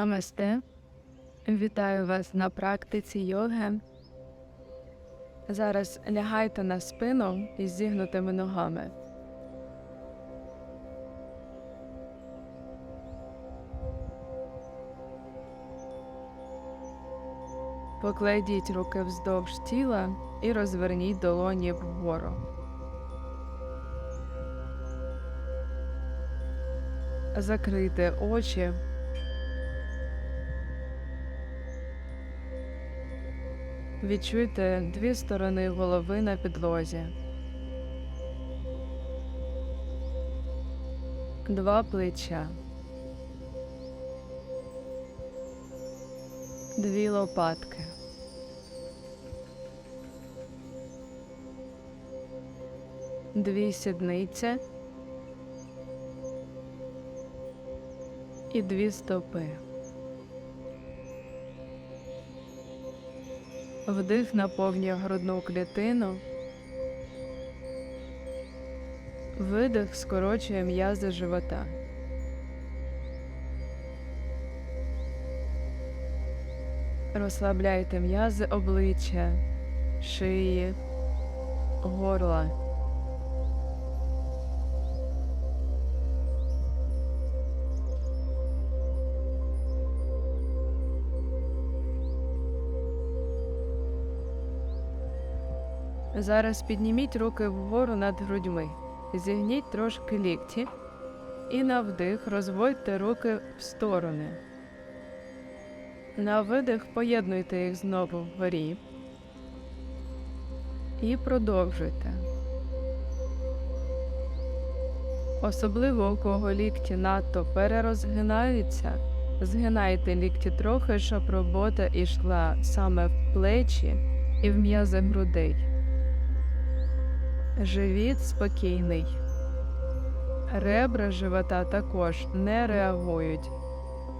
Намасте. Вітаю вас на практиці йоги. Зараз лягайте на спину із зігнутими ногами. Покладіть руки вздовж тіла і розверніть долоні вгору. Закрийте очі. Відчуйте дві сторони голови на підлозі. Два плеча. Дві лопатки. Дві сідниці. І дві стопи. Вдих наповнює грудну клітину. Видих скорочує м'язи живота. Розслабляйте м'язи обличчя, шиї, горла. Зараз підніміть руки вгору над грудьми, зігніть трошки лікті і на вдих розводьте руки в сторони. На видих поєднуйте їх знову вгорі і продовжуйте. Особливо у кого лікті надто перерозгинаються, згинайте лікті трохи, щоб робота йшла саме в плечі і в м'язи грудей. Живіт спокійний. Ребра живота також не реагують.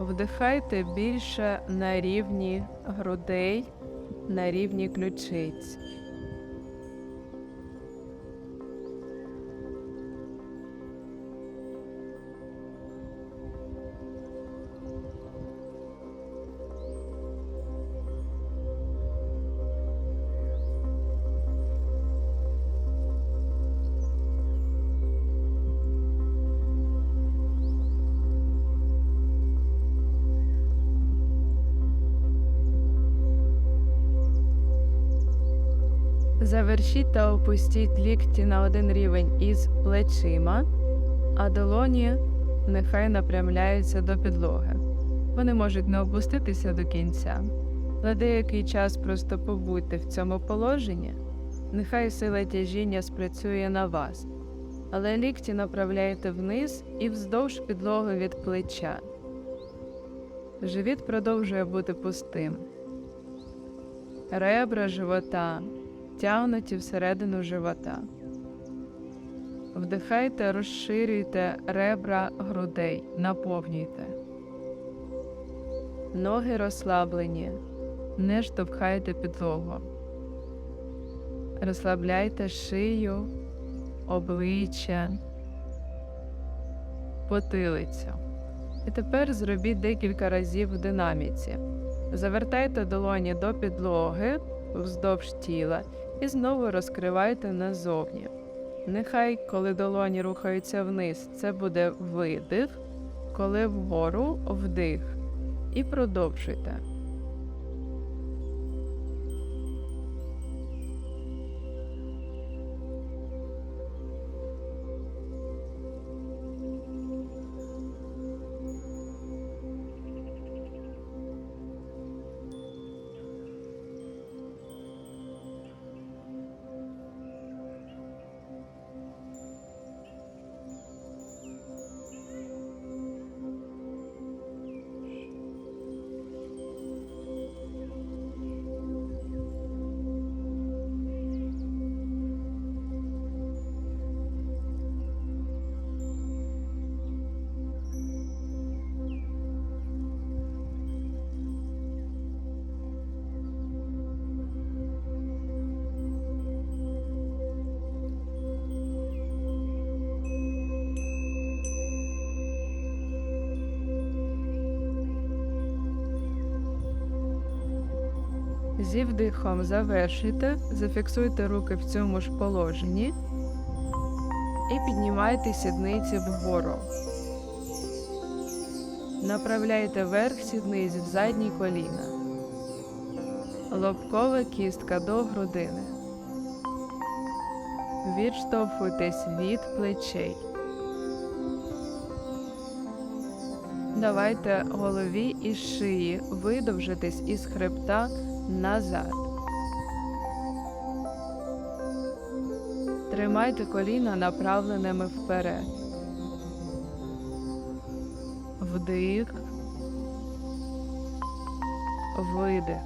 Вдихайте більше на рівні грудей, на рівні ключиць. Завершіть та опустіть лікті на один рівень із плечима, а долоні нехай напрямляються до підлоги. Вони можуть не опуститися до кінця. На деякий час просто побудьте в цьому положенні, нехай сила тяжіння спрацює на вас, але лікті направляйте вниз і вздовж підлоги від плеча. Живіт продовжує бути пустим. Ребра живота тягнуті всередину живота. Вдихайте, розширюйте ребра грудей, наповнюйте. Ноги розслаблені, не штовхайте підлогу. Розслабляйте шию, обличчя, потилицю. І тепер зробіть декілька разів в динаміці. Завертайте долоні до підлоги вздовж тіла і знову розкривайте назовні. Нехай, коли долоні рухаються вниз, це буде видих, коли вгору вдих. І продовжуйте. Зі вдихом завершуйте, зафіксуйте руки в цьому ж положенні і піднімайте сідниці вгору. Направляйте верх сідниць в задні коліна. Лобкова кістка до грудини. Відштовхуйтесь від плечей. Давайте голові і шиї видовжитись із хребта назад. Тримайте коліна направленими вперед. Вдих. Видих.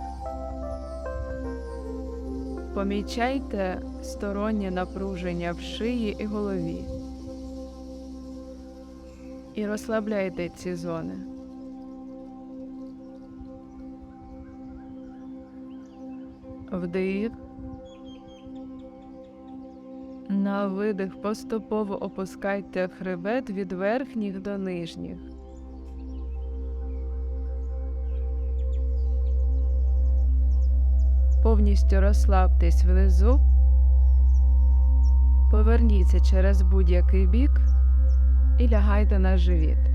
Помічайте стороннє напруження в шиї і голові. І розслабляйте ці зони. Вдих. На видих поступово опускайте хребет від верхніх до нижніх. Повністю розслабтесь внизу. Поверніться через будь-який бік і лягайте на живіт.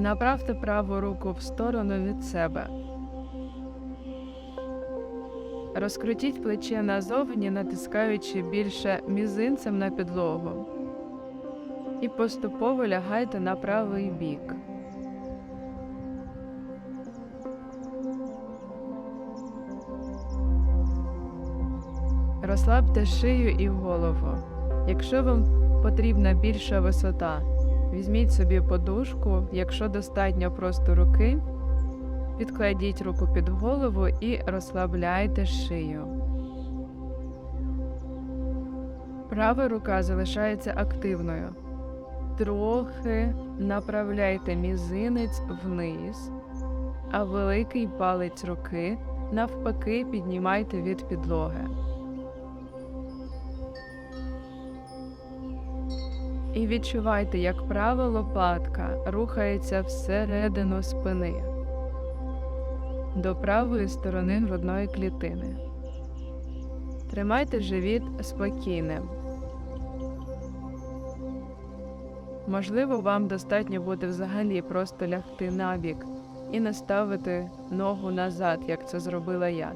Направте праву руку в сторону від себе. Розкрутіть плече назовні, натискаючи більше мізинцем на підлогу. І поступово лягайте на правий бік. Розслабте шию і голову. Якщо вам потрібна більша висота, візьміть собі подушку, якщо достатньо просто руки, підкладіть руку під голову і розслабляйте шию. Права рука залишається активною. Трохи направляйте мізинець вниз, а великий палець руки навпаки піднімайте від підлоги. І відчувайте, як права лопатка рухається всередину спини до правої сторони грудної клітини. Тримайте живіт спокійним. Можливо, вам достатньо буде взагалі просто лягти набік і наставити ногу назад, як це зробила я.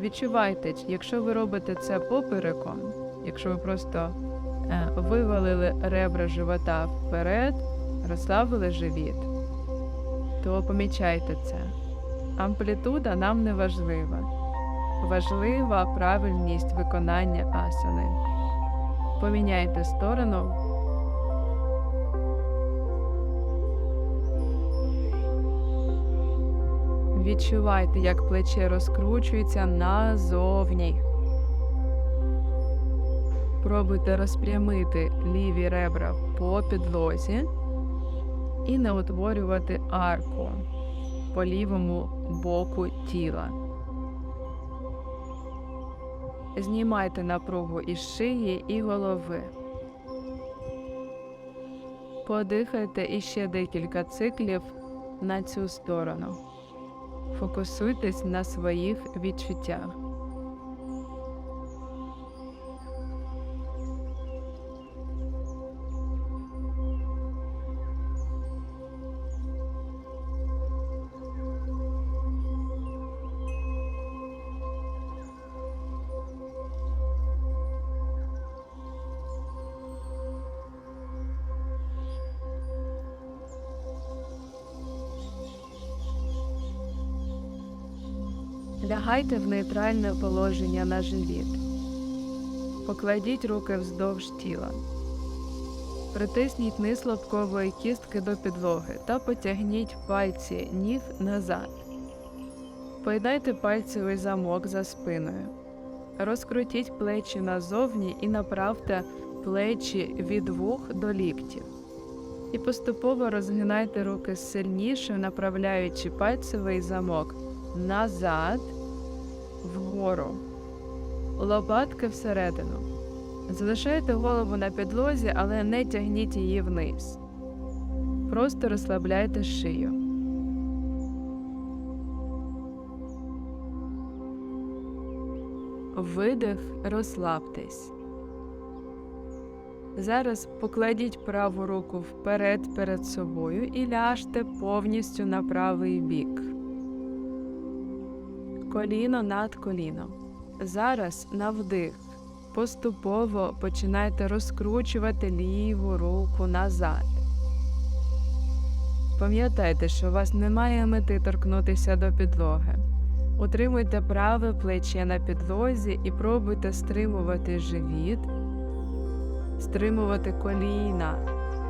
Відчувайте, якщо ви робите це попереком, якщо ви просто вивалили ребра живота вперед, розслабили живіт, то помічайте це. Амплітуда нам не важлива. Важлива правильність виконання асани. Поміняйте сторону. Відчувайте, як плече розкручується назовні. Пробуйте розпрямити ліві ребра по підлозі і не утворювати арку по лівому боку тіла. Знімайте напругу із шиї і голови. Подихайте іще декілька циклів на цю сторону. Фокусуйтесь на своїх відчуттях. Лягайте в нейтральне положення на живіт. Покладіть руки вздовж тіла. Притисніть низ лобкової кістки до підлоги та потягніть пальці ніг назад. Поєднайте пальцевий замок за спиною. Розкрутіть плечі назовні і направте плечі від вух до ліктів. І поступово розгинайте руки сильніше, направляючи пальцевий замок назад, вгору, лопатки всередину. Залишайте голову на підлозі, але не тягніть її вниз. Просто розслабляйте шию. Видих, розслабтесь. Зараз покладіть праву руку вперед перед собою і ляжте повністю на правий бік. Коліно над коліном. Зараз на вдих. Поступово починайте розкручувати ліву руку назад. Пам'ятайте, що у вас немає мети торкнутися до підлоги. Утримуйте праве плече на підлозі і пробуйте стримувати живіт, стримувати коліна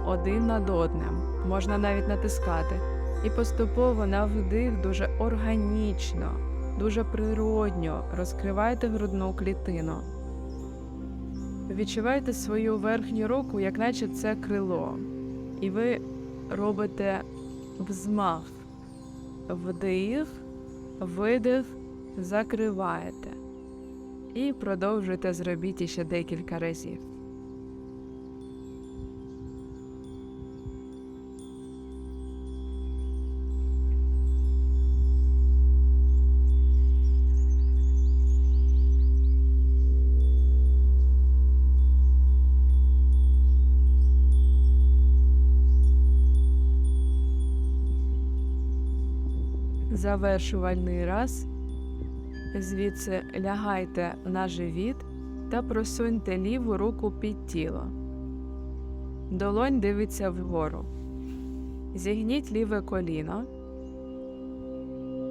один над одним. Можна навіть натискати. І поступово на вдих дуже органічно, дуже природньо розкривайте грудну клітину. Відчувайте свою верхню руку, як наче це крило. І ви робите взмах, вдих, видих, закриваєте. І продовжуйте зробіть ще декілька разів. Завершувальний раз. Звідси лягайте на живіт та просуньте ліву руку під тіло. Долонь дивиться вгору. Зігніть ліве коліно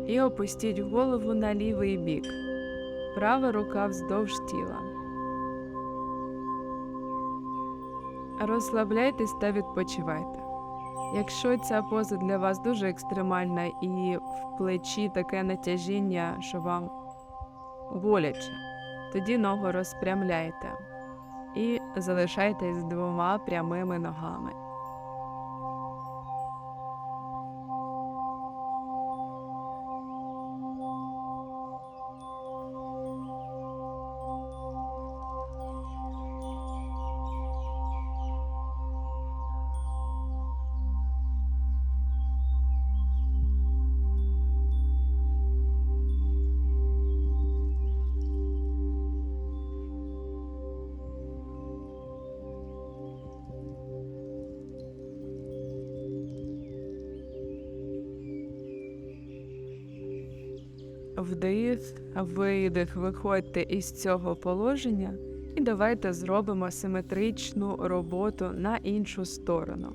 і опустіть голову на лівий бік. Права рука вздовж тіла. Розслабляйтесь та відпочивайте. Якщо ця поза для вас дуже екстремальна і в плечі таке натяжіння, що вам боляче, тоді ногу розпрямляйте і залишайтесь двома прямими ногами. Вдих, видих, виходьте із цього положення і давайте зробимо симетричну роботу на іншу сторону.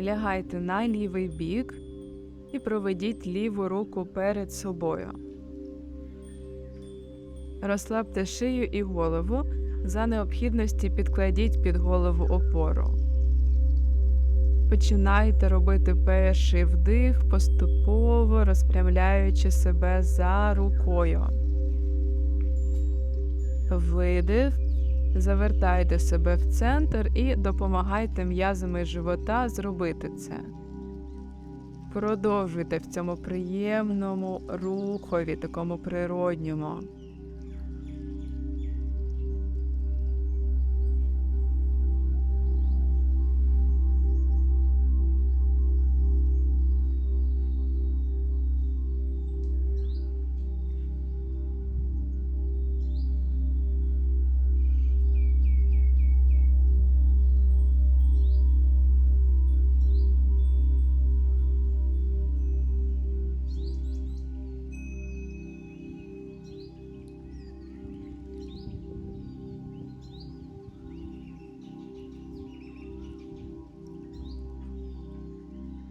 Лягайте на лівий бік і проведіть ліву руку перед собою. Розслабте шию і голову. За необхідності підкладіть під голову опору. Починайте робити перший вдих, поступово розпрямляючи себе за рукою. Видих. Завертайте себе в центр і допомагайте м'язами живота зробити це. Продовжуйте в цьому приємному рухові, такому природньому.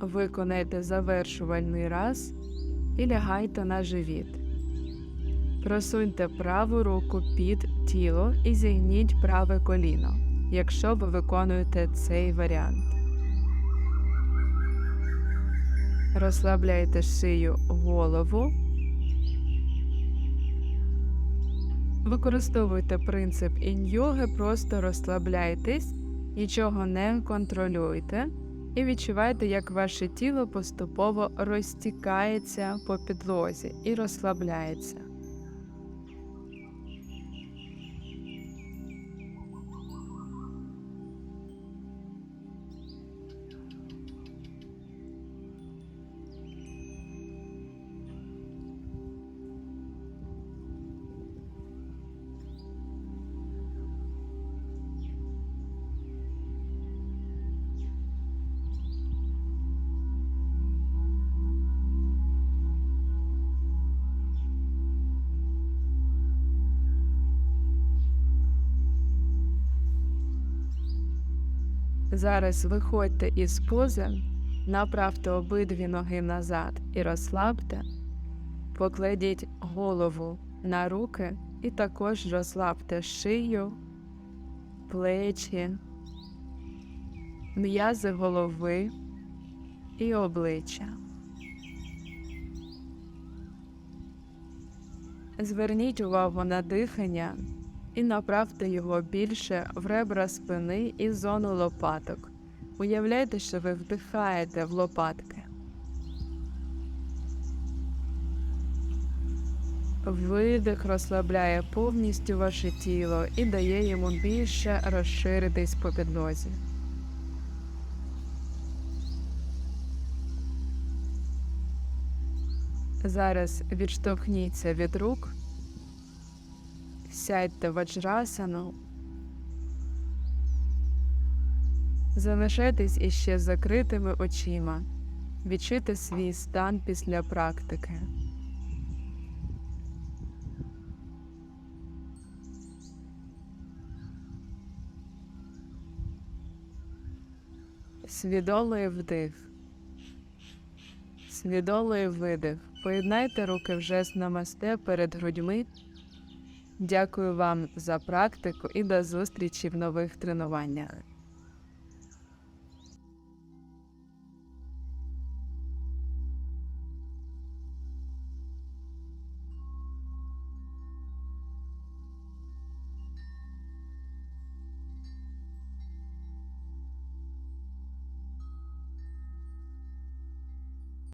Виконайте завершувальний раз і лягайте на живіт. Просуньте праву руку під тіло і зігніть праве коліно, якщо ви виконуєте цей варіант. Розслабляйте шию голову. Використовуйте принцип інь-йоги, просто розслабляйтесь, нічого не контролюйте і відчувайте, як ваше тіло поступово розтікається по підлозі і розслабляється. Зараз виходьте із пози, направте обидві ноги назад і розслабте. Покладіть голову на руки і також розслабте шию, плечі, м'язи голови і обличчя. Зверніть увагу на дихання і направте його більше в ребра спини і зону лопаток. Уявляйте, що ви вдихаєте в лопатки. Видих розслабляє повністю ваше тіло і дає йому більше розширитись по підлозі. Зараз відштовхніться від рук, сядьте ваджрасану, залишайтесь іще закритими очима, відчуйте свій стан після практики. Свідомий вдих. Свідомий видих. Поєднайте руки в жест намасте перед грудьми. Дякую вам за практику і до зустрічі в нових тренуваннях.